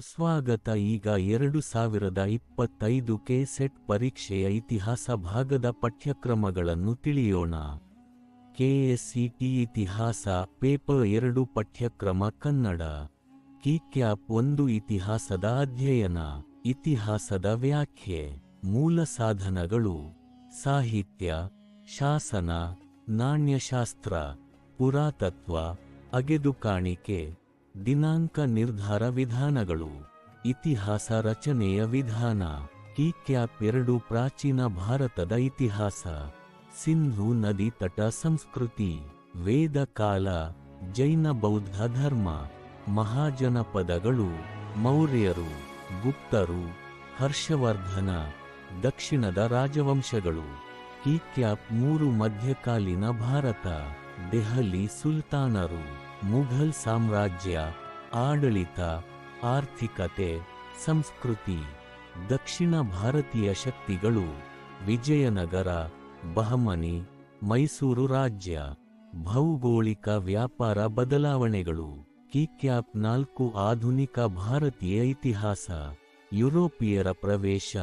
ಸ್ವಾಗತ. ಈಗ ಎರಡು ಸಾವಿರದ ಇಪ್ಪತ್ತೈದು ಕೆ ಸೆಟ್ ಪರೀಕ್ಷೆಯ ಇತಿಹಾಸ ಭಾಗದ ಪಠ್ಯಕ್ರಮಗಳನ್ನು ತಿಳಿಯೋಣ. ಕೆಎಸ್ಸಿಟಿ ಇತಿಹಾಸ, ಪೇಪರ್ ಎರಡು, ಪಠ್ಯಕ್ರಮ ಕನ್ನಡ. ಕೀಕ್ಯಾಪ್ ಒಂದು, ಇತಿಹಾಸದ ಅಧ್ಯಯನ. ಇತಿಹಾಸದ ವ್ಯಾಖ್ಯೆ. ಮೂಲ ಸಾಧನಗಳು. ಸಾಹಿತ್ಯ, ಶಾಸನ, ನಾಣ್ಯಶಾಸ್ತ್ರ, ಪುರಾತತ್ವ, ಅಗೆದುಕಾಣಿಕೆ. ದಿನಾಂಕ ನಿರ್ಧಾರ ವಿಧಾನಗಳು. ಇತಿಹಾಸ ರಚನೆಯ ವಿಧಾನ. ಕೀಕ್ಯಾಪ್ ಎರಡು ಪ್ರಾಚೀನ ಭಾರತದ ಇತಿಹಾಸ. ಸಿಂಧು ನದಿ ತಟ ಸಂಸ್ಕೃತಿ. ವೇದ ಕಾಲ. ಜೈನ ಬೌದ್ಧ ಧರ್ಮ. ಮಹಾಜನಪದಗಳು. ಮೌರ್ಯರು. ಗುಪ್ತರು. ಹರ್ಷವರ್ಧನ. ದಕ್ಷಿಣದ ರಾಜವಂಶಗಳು. ಕೀಕ್ಯಾಪ್ ಮೂರು ಮಧ್ಯಕಾಲೀನ ಭಾರತ. ದೆಹಲಿ ಸುಲ್ತಾನರು. ಮುಘಲ್ ಸಾಮ್ರಾಜ್ಯ, ಆಡಳಿತ, ಆರ್ಥಿಕತೆ, ಸಂಸ್ಕೃತಿ, ದಕ್ಷಿಣ ಭಾರತೀಯ ಶಕ್ತಿಗಳು, ವಿಜಯನಗರ, ಬಹಮನಿ, ಮೈಸೂರು ರಾಜ್ಯ, ಭೌಗೋಳಿಕ ವ್ಯಾಪಾರ ಬದಲಾವಣೆಗಳು, ಕೀಕ್ಯಾಪ್ ನಾಲ್ಕು ಆಧುನಿಕ ಭಾರತೀಯ ಇತಿಹಾಸ, ಯುರೋಪಿಯರ ಪ್ರವೇಶ,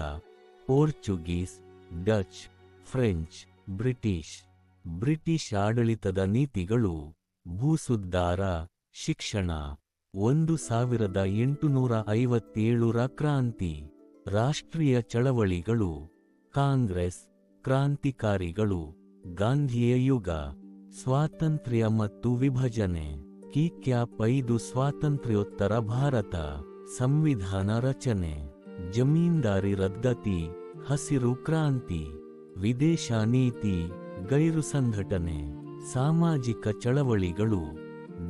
Portuguese, Dutch, French, British British ಆಡಳಿತದ ನೀತಿಗಳು. ಭೂಸುದ್ದಾರ ಶಿಕ್ಷಣ, ಒಂದು ಸಾವಿರದ ಎಂಟುನೂರ ಐವತ್ತೇಳರ ಕ್ರಾಂತಿ, ರಾಷ್ಟ್ರೀಯ ಚಳವಳಿಗಳು, ಕಾಂಗ್ರೆಸ್, ಕ್ರಾಂತಿಕಾರಿಗಳು, ಗಾಂಧಿಯ ಯುಗ, ಸ್ವಾತಂತ್ರ್ಯ ಮತ್ತು ವಿಭಜನೆ ಕೀಕ್ಯಾಪ್ ಐದು ಸ್ವಾತಂತ್ರ್ಯೋತ್ತರ ಭಾರತ, ಸಂವಿಧಾನ ರಚನೆ, ಜಮೀನ್ದಾರಿ ರದ್ದತಿ, ಹಸಿರು ಕ್ರಾಂತಿ, ವಿದೇಶ ನೀತಿ, ಗೈರು ಸಂಘಟನೆ. ಸಾಮಾಜಿಕ ಚಳವಳಿಗಳು,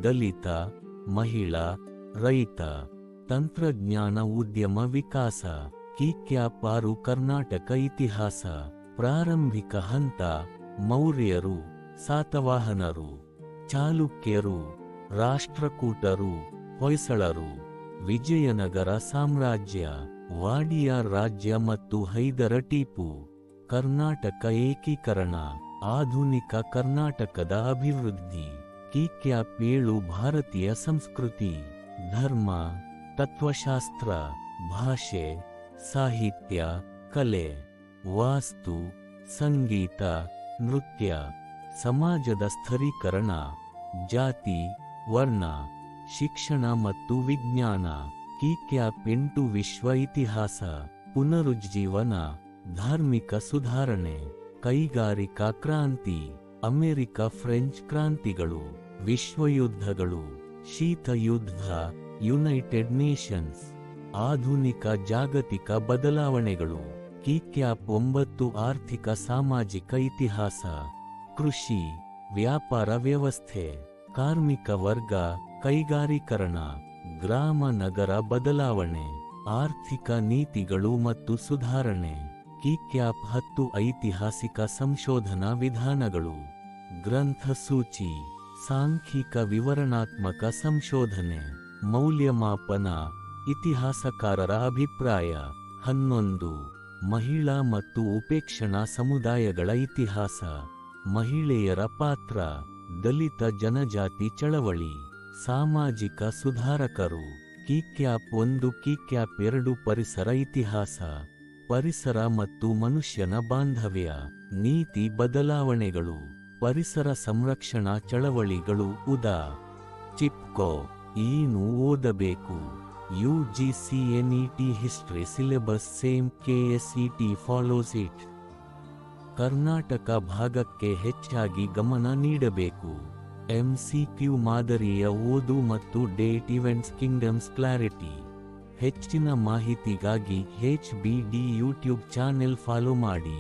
ದಲಿತ, ಮಹಿಳಾ, ರೈತ, ತಂತ್ರಜ್ಞಾನ ಉದ್ಯಮ ವಿಕಾಸ ಕೀಕ್ಯಾಪಾರು ಕರ್ನಾಟಕ ಇತಿಹಾಸ, ಪ್ರಾರಂಭಿಕ ಹಂತ, ಮೌರ್ಯರು, ಸಾತವಾಹನರು, ಚಾಲುಕ್ಯರು, ರಾಷ್ಟ್ರಕೂಟರು, ಹೊಯ್ಸಳರು, ವಿಜಯನಗರ ಸಾಮ್ರಾಜ್ಯ ವಾಡಿಯಾರ್ ರಾಜ್ಯ ಮತ್ತು ಹೈದರ ಟೀಪು ಕರ್ನಾಟಕ ಏಕೀಕರಣ. ಆಧುನಿಕ ಕರ್ನಾಟಕದ ಅಭಿವೃದ್ಧಿ ಕೀಕ್ಯಾಪ್ ಏಳು ಭಾರತೀಯ ಸಂಸ್ಕೃತಿ, ಧರ್ಮ, ತತ್ವಶಾಸ್ತ್ರ, ಭಾಷೆ, ಸಾಹಿತ್ಯ, ಕಲೆ, ವಾಸ್ತು, ಸಂಗೀತ, ನೃತ್ಯ, ಸಮಾಜದ ಸ್ಥರೀಕರಣ ಜಾತಿ, ವರ್ಣ, ಶಿಕ್ಷಣ ಮತ್ತು ವಿಜ್ಞಾನ ಕೀಕ್ಯಾಪ್ ಎಂಟು ವಿಶ್ವ ಇತಿಹಾಸ, ಪುನರುಜ್ಜೀವನ, ಧಾರ್ಮಿಕ ಸುಧಾರಣೆ. ಕೈಗಾರಿಕಾ ಕ್ರಾಂತಿ, ಅಮೆರಿಕ ಫ್ರೆಂಚ್ ಕ್ರಾಂತಿಗಳು, ವಿಶ್ವಯುದ್ಧಗಳು, ಶೀತಯುದ್ಧ, ಯುನೈಟೆಡ್ ನೇಷನ್ಸ್, ಆಧುನಿಕ ಜಾಗತಿಕ ಬದಲಾವಣೆಗಳು, ಕೀಕ್ಯಾಪ್ ಒಂಬತ್ತು ಆರ್ಥಿಕ ಸಾಮಾಜಿಕ ಇತಿಹಾಸ, ಕೃಷಿ, ವ್ಯಾಪಾರ ವ್ಯವಸ್ಥೆ, ಕಾರ್ಮಿಕ ವರ್ಗ, ಕೈಗಾರೀಕರಣ, ಗ್ರಾಮ ನಗರ ಬದಲಾವಣೆ, ಆರ್ಥಿಕ ನೀತಿಗಳು ಮತ್ತು ಸುಧಾರಣೆ. ಕೀಕ್ಯಾಪ್ ಹತ್ತು ಐತಿಹಾಸಿಕ ಸಂಶೋಧನಾ ವಿಧಾನಗಳು. ಗ್ರಂಥ ಸೂಚಿ, ಸಾಂಖ್ಯಿಕ ವಿವರಣಾತ್ಮಕ ಸಂಶೋಧನೆ, ಮೌಲ್ಯಮಾಪನ, ಇತಿಹಾಸಕಾರರ ಅಭಿಪ್ರಾಯ. ಹನ್ನೊಂದು. ಮಹಿಳಾ ಮತ್ತು ಉಪೇಕ್ಷಣಾ ಸಮುದಾಯಗಳ ಇತಿಹಾಸ. ಮಹಿಳೆಯರ ಪಾತ್ರ, ದಲಿತ ಜನಜಾತಿ ಚಳವಳಿ. ಸಾಮಾಜಿಕ ಸುಧಾರಕರು, ಕೀಕ್ಯಾಪ್ ಒಂದು, ಕೀಕ್ಯಾಪ್ ಎರಡು ಪರಿಸರ ಇತಿಹಾಸ. ಪರಿಸರ ಮತ್ತು ಮನುಷ್ಯನ ಬಾಂಧವ್ಯ, ನೀತಿ ಬದಲಾವಣೆಗಳು, ಪರಿಸರ ಸಂರಕ್ಷಣಾ ಚಳವಳಿಗಳು ಉದಾ. ಚಿಪ್ಕೋ, ಏನು ಓದಬೇಕು? U G C N E T history syllabus same K S E T follows it. Karnataka ಭಾಗಕ್ಕೆ ಹೆಚ್ಚಾಗಿ ಗಮನ ನೀಡಬೇಕು. ಎಂಸಿಕ್ಯೂ ಮಾದರಿಯ ಓದು ಮತ್ತು ಡೇಟ್ ಇವೆಂಟ್ಸ್ ಕಿಂಗ್ಡಮ್ಸ್ ಕ್ಲಾರಿಟಿ. ಹೆಚ್ಚಿನ ಮಾಹಿತಿಗಾಗಿ H B D YouTube channel follow ಮಾಡಿ.